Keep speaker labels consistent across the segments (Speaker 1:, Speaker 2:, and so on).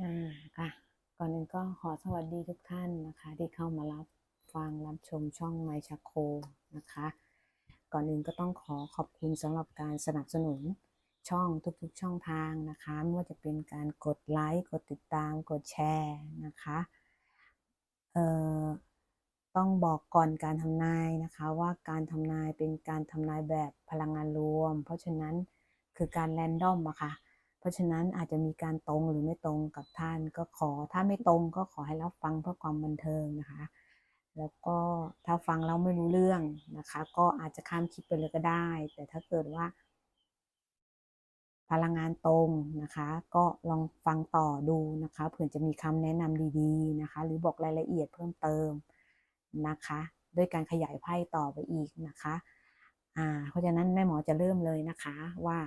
Speaker 1: อ่าค่ะก่อนอื่นก็ขอสวัสดีทุกท่านนะคะ ที่เข้ามารับฟังรับชมช่องไมชักโคนะคะ ก่อนอื่นก็ต้องขอขอบคุณสำหรับการสนับสนุนช่องทุกๆช่องทางนะคะไม่ว่าจะเป็นการกดไลค์กดติดตามกดแชร์นะคะเอ่อต้องบอกก่อนการทำนายนะคะว่าการทำนายเป็นการทำนายแบบพลังงานรวม เพราะฉะนั้นคือการแรนดอมอะค่ะ เพราะฉะนั้นอาจจะมีการตรงหรือไม่ตรงกับท่านก็ขอ ถ้าไม่ตรงก็ขอให้รับฟังเพื่อความบันเทิงนะคะ แล้วก็ถ้าฟังแล้วไม่รู้เรื่องนะคะ ก็อาจจะข้ามคลิปไปเลยก็ได้ แต่ถ้าเกิดว่า พลังงานตรงนะคะ ก็ลองฟังต่อดูนะคะเผื่อจะมีคำแนะนำดีๆนะคะ หรือบอกรายละเอียดเพิ่มเติมนะคะ ด้วยการขยายไพ่ต่อไปอีกนะคะ อ่า เพราะฉะนั้นแม่หมอจะเริ่มเลยนะคะว่า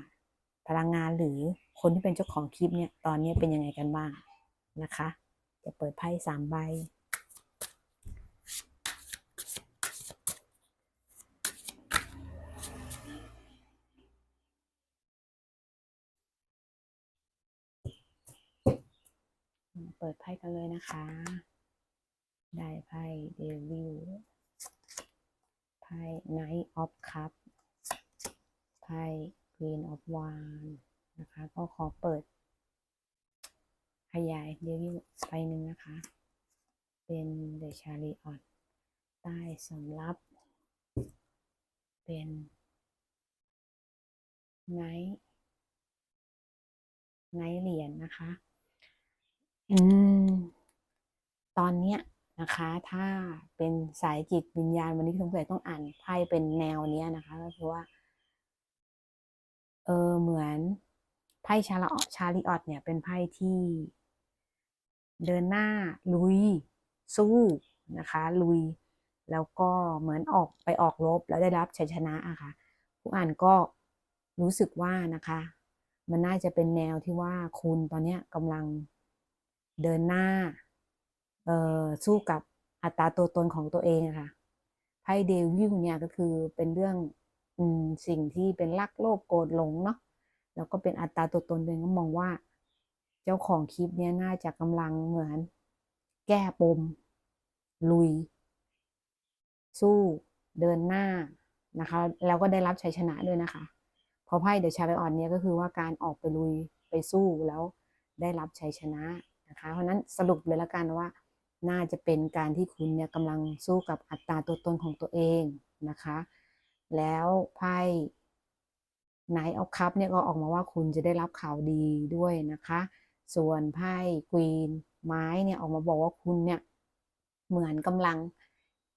Speaker 1: พลังงานหรือคนที่เป็นเจ้าของคลิปเนี่ยตอนนี้เป็นยังไงกันบ้างนะคะจะเปิดไพ่สามใบเปิดไพ่กันเลยนะคะ ได้ไพ่เดวิลไพ่ Knight of Cup ไพ่ Queen of Wand นะคะ ก็ขอเปิด ขยายเดวิลไปหนึ่งนะคะ เป็น The Chariot ใต้สำรับ เป็น Knight Knight เหรียญนะคะ อืม ตอนเนี้ยนะคะ ถ้าเป็นสายจิตวิญญาณวันนี้สงสัยต้องอ่านไพ่เป็นแนวเนี้ยนะคะ ก็คือว่า เออเหมือนไพ่ชาลอชาลิออตเนี่ยเป็นไพ่ที่ เดินหน้าลุย สู้นะคะ ลุย แล้วก็เหมือนออกไปออกรบแล้วได้รับชัยชนะอะค่ะผู้อ่านก็รู้สึกว่านะคะ มันน่าจะเป็นแนวที่ว่าคุณตอนนี้กำลังเดินหน้าเออสู้กับอัตราตัวตนของตัวเองอะค่ะไพ่เดวิลเนี่ยก็คือเป็นเรื่อง สิ่งที่เป็นรักโลภโกรธหลงเนาะแล้วก็เป็นอัตราตัวตนเองก็มองว่า เจ้าของคลิปเนี้ยน่าจะกำลังเหมือน แก้ปม ลุย สู้เดินหน้านะคะ แล้วก็ได้รับชัยชนะด้วยนะคะเพราะไพ่เดอะชาริออนเนี่ยก็คือว่าการออกไปลุยไปสู้แล้วได้รับชัยชนะนะคะ เพราะนั้นสรุปเลยละกันว่า น่าจะเป็นการที่คุณเนี่ยกำลังสู้กับอัตราตัวตนของตัวเองนะคะ แล้วไพ่ไนท์เอาคัพเนี่ยก็ออกมาว่าคุณจะได้รับข่าวดีด้วยนะคะ ส่วนไพ่ควีนไม้เนี่ยออกมาบอกว่าคุณเนี่ยเหมือนกำลัง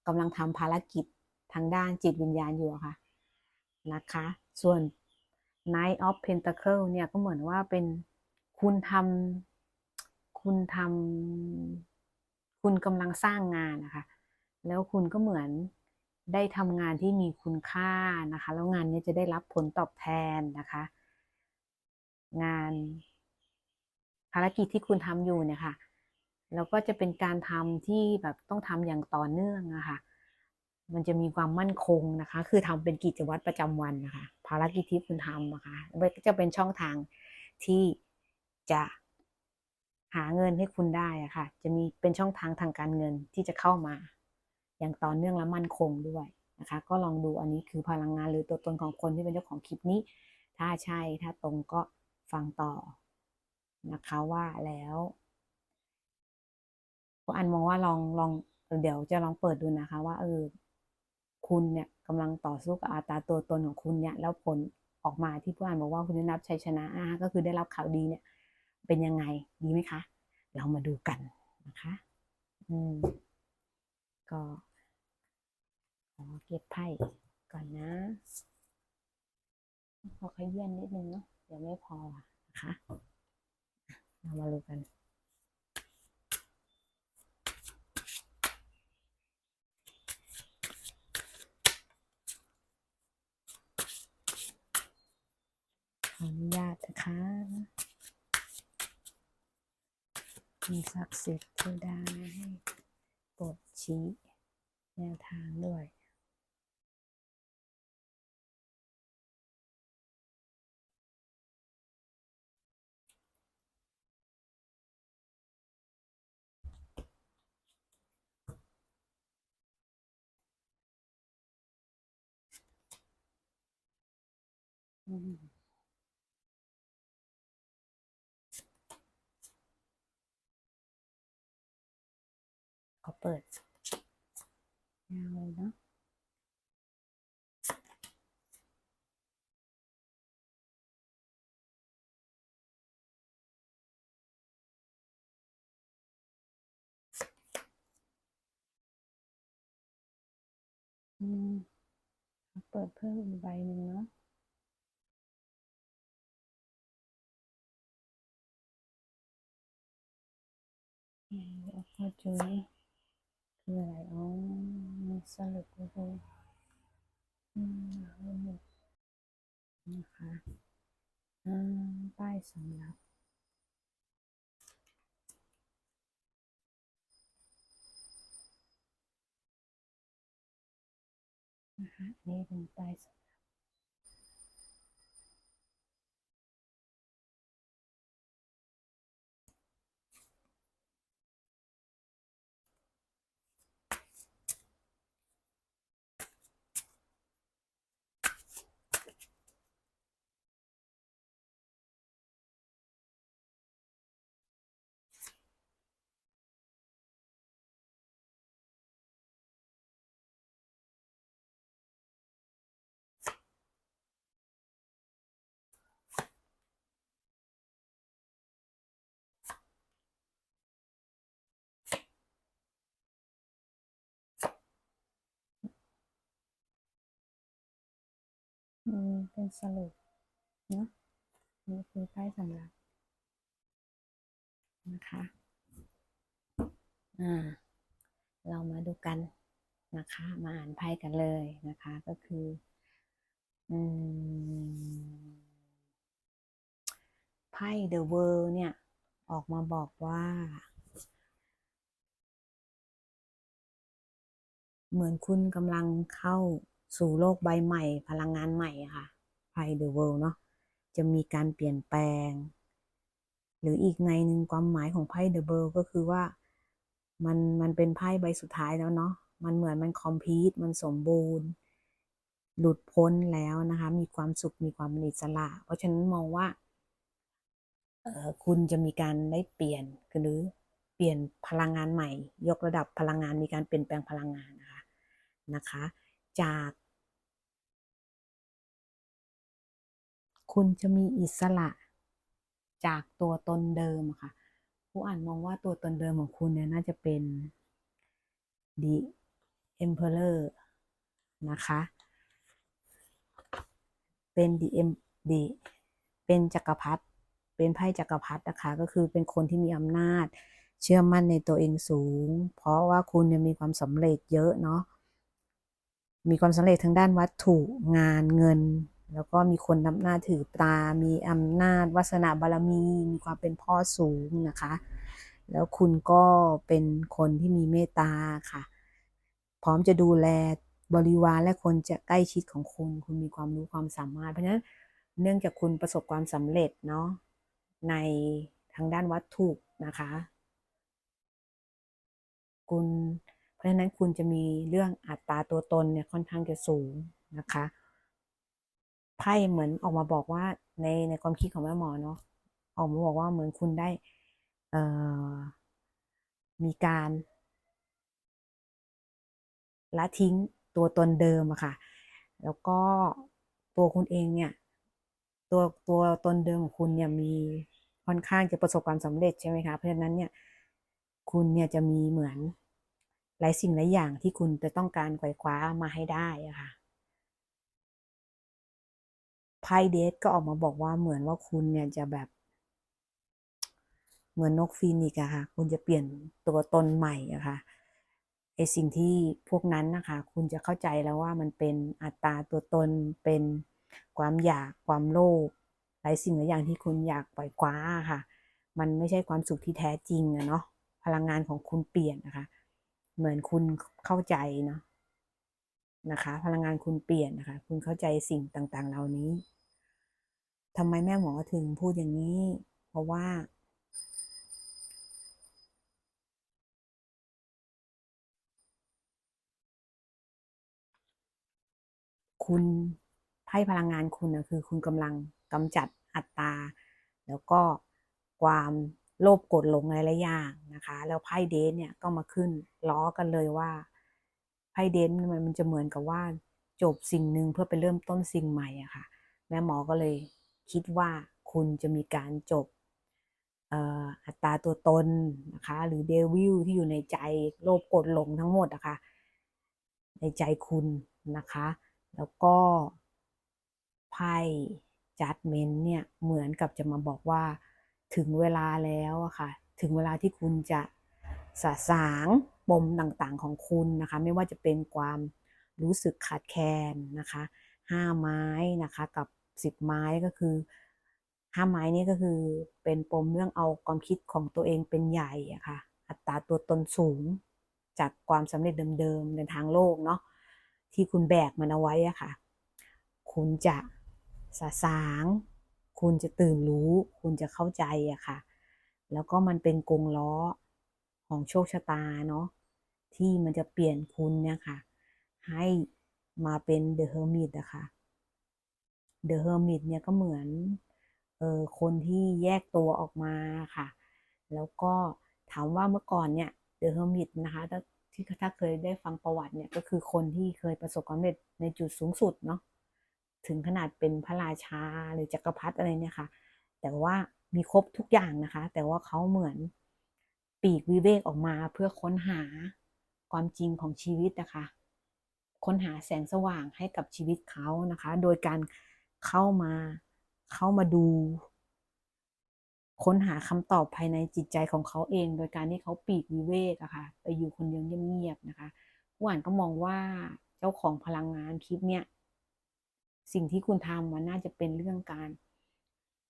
Speaker 1: กำลังทำภารกิจทางด้านจิตวิญญาณอยู่ค่ะนะคะ ส่วน Knight of Pentacle เนี่ยก็เหมือนว่าเป็นคุณทำคุณทำคุณกำลังสร้างงานนะคะ แล้วคุณก็เหมือน ได้ทำงานที่มีคุณค่านะคะ แล้วงานนี้จะได้รับผลตอบแทนนะคะ งานภารกิจที่คุณทำอยู่เนี่ยค่ะแล้วก็จะเป็นการทำที่แบบต้องทำอย่างต่อเนื่องอะคะมันจะมีความมั่นคงนะคะ คือทำเป็นกิจวัตรประจำวันนะคะ ภารกิจที่คุณทำนะคะมันก็จะเป็นช่องทางที่จะหาเงินให้คุณได้อะค่ะ จะมีเป็นช่องทางทางการเงินที่จะเข้ามา อย่างต่อเนื่องและมั่นคงด้วยนะคะ ก็ลองดูอันนี้คือพลังงานหรือตัวตนของคนที่เป็นเจ้าของคลิปนี้ ถ้าใช่ถ้าตรงก็ฟังต่อนะคะว่าแล้วอันมองว่าลองลองเดี๋ยวจะลองเปิดดูนะคะ ว่าเออคุณเนี่ยกำลังต่อสู้กับอัตราตัวตนของคุณเนี่ยแล้วผลออกมาที่ผู้อ่านบอกว่าคุณได้รับชัยชนะก็คือได้รับข่าวดีเนี่ย เป็นยังไงดีไหมคะ เรามาดูกันนะคะ อืม ก็ ขอเก็บไพ่ก่อนนะพอขยี้นนิดนึงเนาะเดี๋ยวไม่พอนะคะเรามาดูกันขออนุญาตนะคะมีศักดิ์สิทธิ์ทวดาให้โปรดชี้แนวทางด้วย ขาเปิดยาวเลยเนาะอืมเขาเปิดเพิ่มอีกใบหนึ่งเนาะ อืมแล้วก็จุยคืออะไรอ๋อมีสรุปก็คืออืมเอาหนะคะป้ายสำรับนะคะนี่เป็นป้ายสำ เป็นสรุปเนาะนี่คือป้ายสำรับนะคะอ่าเรามาดูกันนะคะ มาอ่านไพ่กันเลยนะคะ ก็คืออืมไพ่ The World เนี่ย ออกมาบอกว่า เหมือนคุณกำลังเข้า สู่โลกใบใหม่ พลังงานใหม่ค่ะไพ่ The World เนาะจะมีการเปลี่ยนแปลง หรืออีกในหนึ่งความหมายของไพ่ The World ก็คือว่ามันมันเป็นไพ่ใบสุดท้ายแล้วเนาะมันเหมือนมันคอมพลีทมันสมบูรณ์ หลุดพ้นแล้วนะคะ มีความสุขมีความอิสระ เพราะฉะนั้นมองว่าคุณจะมีการได้เปลี่ยนหรือเปลี่ยนพลังงานใหม่ ยกระดับพลังงานมีการเปลี่ยนแปลงพลังงานนะคะนะคะ จาก คุณจะมีอิสระจากตัวตนเดิมค่ะ ผู้อ่านมองว่าตัวตนเดิมของคุณเนี่ยน่าจะเป็น The Emperor นะคะ เป็น The Em The เป็นจักรพรรดิ เป็นไพ่จักรพรรดินะคะ ก็คือเป็นคนที่มีอำนาจ เชื่อมั่นในตัวเองสูง เพราะว่าคุณเนี่ยมีความสำเร็จเยอะเนาะ มีความสำเร็จทางด้านวัตถุงานเงิน แล้วก็มีคนนับหน้าถือตามีอำนาจวาสนาบารมี มีความเป็นพ่อสูงนะคะ แล้วคุณก็เป็นคนที่มีเมตตาค่ะ พร้อมจะดูแลบริวารและคนจะใกล้ชิดของคุณ คุณมีความรู้ความสามารถ เพราะฉะนั้นเนื่องจากคุณประสบความสำเร็จเนาะในทางด้านวัตถุนะคะ คุณ เพราะฉะนั้นคุณจะมีเรื่องอัตราตัวตนเนี่ยค่อนข้างจะสูงนะคะ ไพ่เหมือนออกมาบอกว่าในในความคิดของแม่หมอเนาะออกมาบอกว่าเหมือนคุณได้เอ่อมีการละทิ้งตัวตนเดิมอะค่ะ แล้วก็ตัวคุณเองเนี่ย ตัวตัวตนเดิมของคุณเนี่ยมีค่อนข้างจะประสบความสำเร็จใช่ไหมคะ เพราะฉะนั้นเนี่ย คุณเนี่ยจะมีเหมือนหลายสิ่งหลายอย่างที่คุณจะต้องการไขว่คว้ามาให้ได้อะค่ะ ไพ่เดทก็ออกมาบอกว่าเหมือนว่าคุณเนี่ยจะแบบ เหมือนนกฟีนิกซ์อะค่ะ คุณจะเปลี่ยนตัวตนใหม่อะค่ะไอสิ่งที่พวกนั้นนะคะ คุณจะเข้าใจแล้วว่ามันเป็นอัตราตัวตนเป็นความอยากความโลภหลายสิ่งหลายอย่างที่คุณอยากปล่อยคว้าค่ะ มันไม่ใช่ความสุขที่แท้จริงอะเนาะพลังงานของคุณเปลี่ยนนะคะ เหมือนคุณเข้าใจเนาะนะคะ พลังงานคุณเปลี่ยนนะคะ คุณเข้าใจสิ่งต่างๆ เหล่านี้ ทำไมแม่หมอถึงพูดอย่างนี้ เพราะว่า คุณไพ่พลังงานคุณนะคือ คุณกำลังกำจัดอัตตา แล้วก็ความโลภกรธหลงหลายๆอย่างนะคะ แล้วไพ่เดนเนี่ยก็มาขึ้นล้อกันเลยว่าไพ่เดนมันมันจะเหมือนกับว่าจบสิ่งหนึ่งเพื่อไปเริ่มต้นสิ่งใหม่อะค่ะ แม่หมอก็เลย คิดว่าคุณจะมีการจบอัตราตัวตนนะคะ หรือเดวิลที่อยู่ในใจโลภโกรธหลงทั้งหมดนะคะ ในใจคุณนะคะ แล้วก็ไพ่จัดเมนเนี่ยเหมือนกับจะมาบอกว่าถึงเวลาแล้วอะค่ะ ถึงเวลาที่คุณจะสะสางปมต่างๆของคุณนะคะ ไม่ว่าจะเป็นความรู้สึกขาดแคลนนะคะ ห้าไม้นะคะ กับ สิบไม้ก็คือห้าไม้นี่ก็คือเป็นปมเรื่องเอาความคิดของตัวเองเป็นใหญ่อะค่ะ อัตราตัวตนสูงจากความสำเร็จเดิมๆในทางโลกเนาะที่คุณแบกมันเอาไว้อะค่ะ คุณจะสะสาง คุณจะตื่นรู้ คุณจะเข้าใจอะค่ะ แล้วก็มันเป็นกงล้อของโชคชะตาเนาะที่มันจะเปลี่ยนคุณเนี่ยค่ะ ให้มาเป็นเดอะเฮอร์มิตอะค่ะ เดอะเฮอร์มิตเนี่ยก็เหมือนเออคนที่แยกตัวออกมาค่ะ แล้วก็ถามว่าเมื่อก่อนเนี่ยเดอะเฮอร์มิตนะคะถ้าที่ถ้าเคยได้ฟังประวัติเนี่ยก็คือคนที่เคยประสบความสำเร็จในจุดสูงสุดเนาะถึงขนาดเป็นพระราชาหรือจักรพรรดิอะไรเนี่ยค่ะ แต่ว่ามีครบทุกอย่างนะคะ แต่ว่าเขาเหมือนปีกวิเวกออกมาเพื่อค้นหาความจริงของชีวิตนะคะ ค้นหาแสงสว่างให้กับชีวิตเขานะคะ โดยการ เข้ามา เข้ามาดู ค้นหาคำตอบภายในจิตใจของเขาเอง โดยการที่เขาปีกวิเวกอะค่ะ ไปอยู่คนเดียวเงียบๆนะคะผู้อ่านก็มองว่าเจ้าของพลังงานคลิปเนี่ย สิ่งที่คุณทำมันน่าจะเป็นเรื่องการ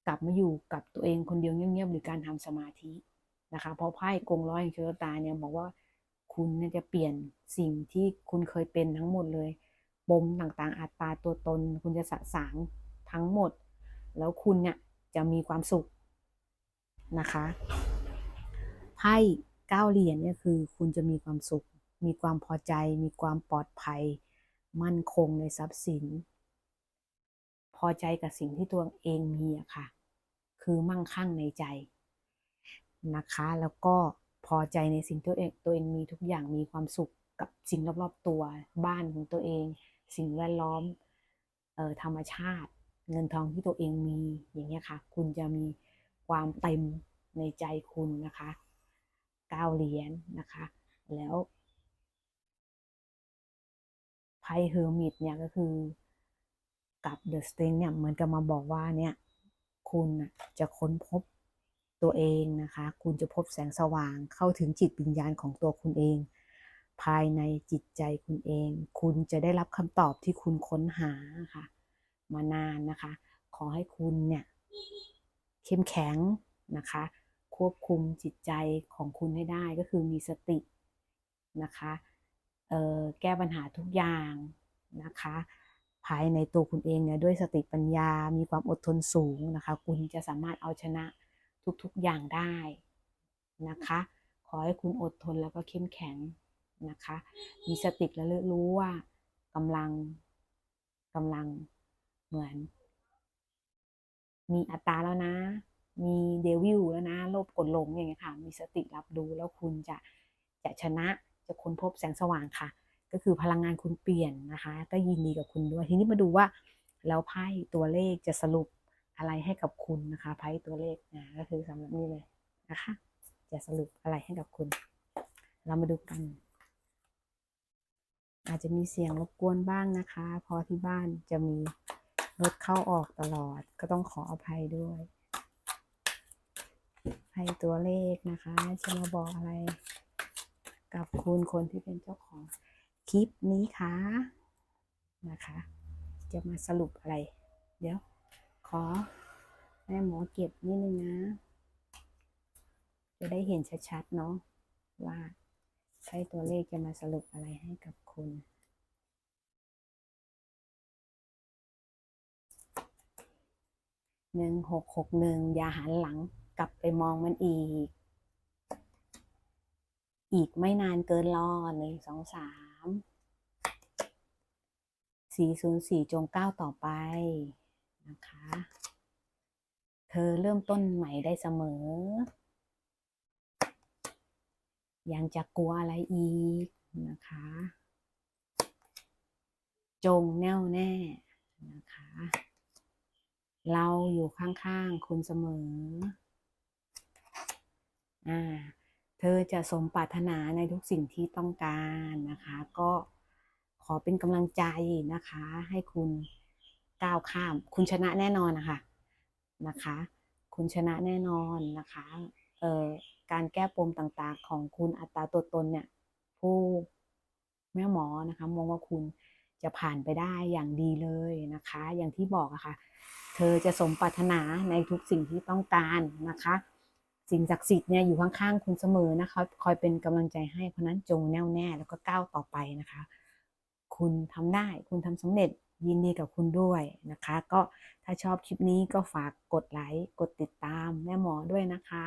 Speaker 1: กลับมาอยู่กับตัวเองคนเดียวเงียบๆหรือการทำสมาธินะคะเพราะไพ่กงร้อยแห่งโชคชะตาเนี่ยบอกว่าคุณเนี่ยจะเปลี่ยนสิ่งที่คุณเคยเป็นทั้งหมดเลย ปมต่างๆ อัตราตัวตน คุณจะสะสางทั้งหมด แล้วคุณเนี่ยจะมีความสุขนะคะไพ่เก้าเหรียญเนี่ยคือคุณจะมีความสุข มีความพอใจ มีความปลอดภัย มั่นคงในทรัพย์สิน พอใจกับสิ่งที่ตัวเองมีอะค่ะ คือมั่งคั่งในใจนะคะ แล้วก็พอใจในสิ่งที่ตัวเองตัวเองมีทุกอย่างมีความสุขกับสิ่งรอบๆตัวบ้านของตัวเอง สิ่งแวดล้อมออธรรมชาติ เงินทองที่ตัวเองมีอย่างเงี้ยค่ะ คุณจะมีความเต็มในใจคุณนะคะเก้าเหรียญนะคะ แล้วไพ่เฮอร์มิตเนี่ยก็คือกับเดอะสเตนเนี่ยเหมือนกับมาบอกว่าเนี่ยคุณจะค้นพบตัวเองนะคะ คุณจะพบแสงสว่างเข้าถึงจิตวิญญาณของตัวคุณเอง ภายในจิตใจคุณเอง คุณจะได้รับคำตอบที่คุณค้นหาค่ะ มานานนะคะ ขอให้คุณเนี่ยเข้มแข็งนะคะ ควบคุมจิตใจของคุณให้ได้ก็คือมีสตินะคะแก้ปัญหาทุกอย่างนะคะ ภายในตัวคุณเองเนี่ยด้วยสติปัญญา มีความอดทนสูงนะคะ คุณจะสามารถเอาชนะทุกๆอย่างได้นะคะ ขอให้คุณอดทนแล้วก็เข้มแข็ง นะคะ มีสติและรู้ว่ากำลังกำลังเหมือน มีอัตราแล้วนะ มีเดวิลแล้วนะโลภกดหลงอย่างเงี้ยค่ะ มีสติรับรู้แล้วคุณจะจะชนะจะค้นพบแสงสว่างค่ะ ก็คือพลังงานคุณเปลี่ยนนะคะ ก็ยินดีกับคุณด้วยทีนี้มาดูว่าแล้วไพ่ตัวเลขจะสรุปอะไรให้กับคุณนะคะไพ่ตัวเลขนะก็คือสำหรับนี้เลยนะคะ จะสรุปอะไรให้กับคุณ เรามาดูกัน อาจจะมีเสียงรบกวนบ้างนะคะ เพราะที่บ้านจะมีรถเข้าออกตลอด ก็ต้องขออภัยด้วยไพ่ตัวเลขนะคะจะมาบอกอะไร กับคุณคนที่เป็นเจ้าของคลิปนี้คะนะคะ จะมาสรุปอะไร เดี๋ยว ขอแม่หมอเก็บนิดนึงนะ จะได้เห็นชัดๆเนาะว่า ใช้ตัวเลขจะมาสรุปอะไรให้กับคุณ หนึ่งหกหกหนึ่งอย่าหันหลังกลับไปมองมันอีก อีกไม่นานเกินรอหนึ่งสองสาม404จงก้าวต่อไปนะคะ เธอเริ่มต้นใหม่ได้เสมอ ยังจะกลัวอะไรอีกนะคะ จงแน่วแน่นะคะ เราอยู่ข้างๆคุณเสมอ อ่า เธอจะสมปรารถนาในทุกสิ่งที่ต้องการนะคะ ก็ขอเป็นกำลังใจนะคะ ให้คุณก้าวข้าม คุณชนะแน่นอนนะคะนะคะ คุณชนะแน่นอนนะคะ เอ่อ การแก้ปมต่างๆ ของคุณอัตราตัวตนเนี่ยผู้แม่หมอนะคะมองว่าคุณจะผ่านไปได้อย่างดีเลยนะคะ อย่างที่บอกอะค่ะ เธอจะสมปรารถนาในทุกสิ่งที่ต้องการนะคะ สิ่งศักดิ์สิทธิ์เนี่ยอยู่ข้างๆคุณเสมอนะคะ คอยเป็นกำลังใจให้เพราะนั้นจงแน่วแน่แล้วก็ก้าวต่อไปนะคะ คุณทำได้คุณทำสำเร็จยินดีกับคุณด้วยนะคะ ก็ถ้าชอบคลิปนี้ก็ฝากกดไลค์กดติดตามแม่หมอด้วยนะคะ